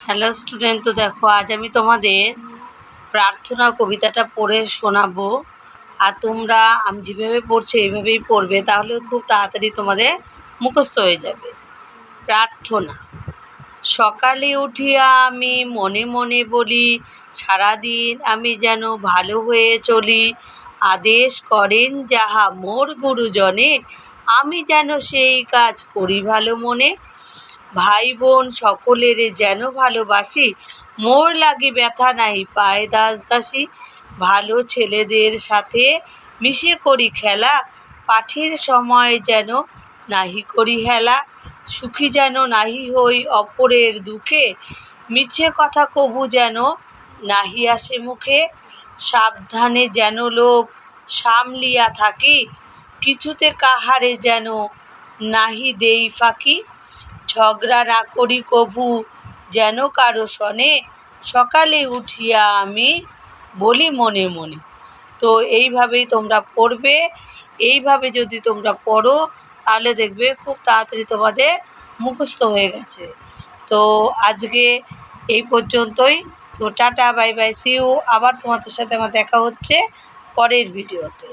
Hello student তো দেখো, আজ আমি তোমাদের প্রার্থনা কবিতাটা পড়ে শোনাবো। আর তোমরা, আমি যেভাবে পড়ছি, এইভাবেই পড়বে, তাহলে খুব তাড়াতাড়ি তোমাদের মুখস্থ হয়ে যাবে। প্রার্থনা, সকালে উঠিয়া আমি, মনে মনে বলি, সারাদিন আমি যেন ভালো হয়ে চলি। আদেশ করেন যাহা মোর গুরুজনে, আমি যেন সেই কাজ করি ভালো মনে। ভাই বোন সকলেরে যেন ভালোবাসি। মোর লাগি ব্যথা নাহি, পায় দাস দাসী। ভালো ছেলেদের সাথে মিশে করি খেলা। পাঠের সময় যেন নাহি করি হেলা। সুখী যেন নাহি হই অপরের দুঃখে। মিছে কথা কবু যেন নাহি আসে মুখে। সাবধানে যেন লোক সামলিয়া থাকি। কিছুতে কাহারে যেন নাহি দেই ফাঁকি। ঝগড়া না করি কভু, যেন কারও সনে সকালে উঠিয়া আমি বলি মনে মনে, তো এইভাবেই তোমরা পড়বে, এইভাবে যদি তোমরা পড়ো, তাহলে দেখবে খুব তাড়াতাড়ি তোমাদের মুখস্থ হয়ে গেছে। তো আজকে এই পর্যন্তই। তো টাটা, বাই বাই সিউ আবার তোমাদের সাথে আমার দেখা হচ্ছে পরের ভিডিওতে।